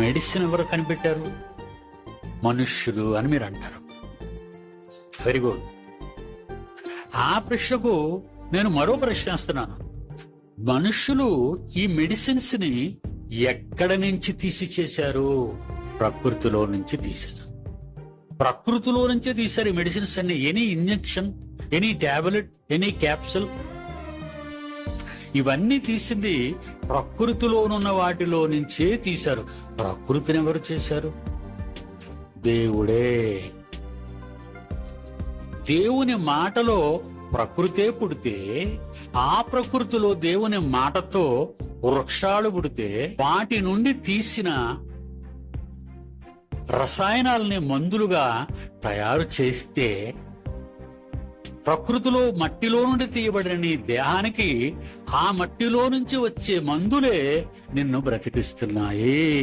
Medicine ఎవరు కనిపెట్టారు? మనుష్యులు అని మీరు అంటారు. వెరీ గుడ్ ఆ ప్రశ్నకు నేను మరో ప్రశ్న వేస్తున్నాను. మనుషులు ఈ మెడిసిన్స్ని ఎక్కడ నుంచి తీసి చేశారు ప్రకృతిలో నుంచి తీశారు. ప్రకృతిలో నుంచే తీశారు ఈ మెడిసిన్స్ అన్ని. Any injection any tablet any capsule ఇవన్నీ తీసింది ప్రకృతిలోనున్న వాటిలో నుంచే తీశారు. ప్రకృతిని ఎవరు చేశారు? దేవుడే. దేవుని మాటలో ప్రకృతే పుడితే ఆ ప్రకృతిలో దేవుని మాటతో వృక్షాలు పుడితే వాటి నుండి తీసిన రసాయనాలని మందులుగా తయారు చేస్తే ప్రకృతిలో మట్టిలో నుండి తీయబడిన నీ దేహానికి ఆ మట్టిలో నుంచి వచ్చే మందులే నిన్ను బ్రతికిస్తున్నాయి.